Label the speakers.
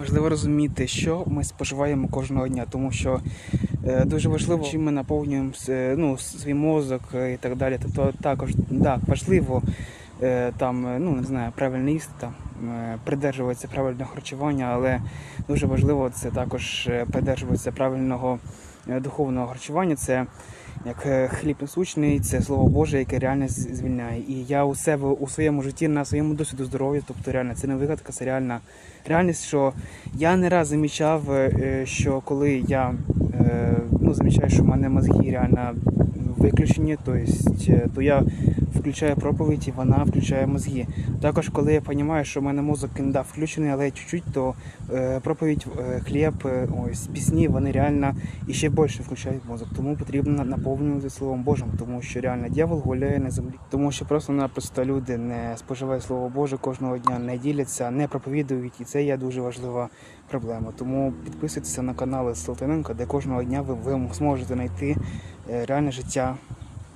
Speaker 1: Важливо розуміти, що ми споживаємо кожного дня, тому що е, дуже важливо, чим ми наповнюємо с- ну, свій мозок е, і так далі. Тобто також так, важливо е, там, е, ну не знаю, правильно їсти, там, е, придержуватися правильного харчування, але дуже важливо це також е, придержуватися правильного е, духовного харчування. Це як е, хліб насущний, це слово Боже, яке реально звільняє. І я у себе у своєму житті на своєму досвіду здоров'я, тобто реально це не вигадка, це реальна реальність, що я не раз замічав, е, що коли я е, ну, замічаю, що в мене мозги реально виключені, е, то я включаю проповідь і вона включає мозги. Також, коли я розумію, що в мене мозок да, включений, але чуть-чуть, то е, проповідь, е, хліб, ось пісні, вони реально ще більше включають мозок. Тому потрібно наповнювати Словом Божим, тому що реально дьявол гуляє на землі. Тому що просто-напросто люди не споживають Слово Боже кожного дня, не діляться, не проповідують, і це є дуже важлива проблема. Тому підписуйтеся на канали Салтаненка, де кожного дня ви, ви зможете знайти реальне життя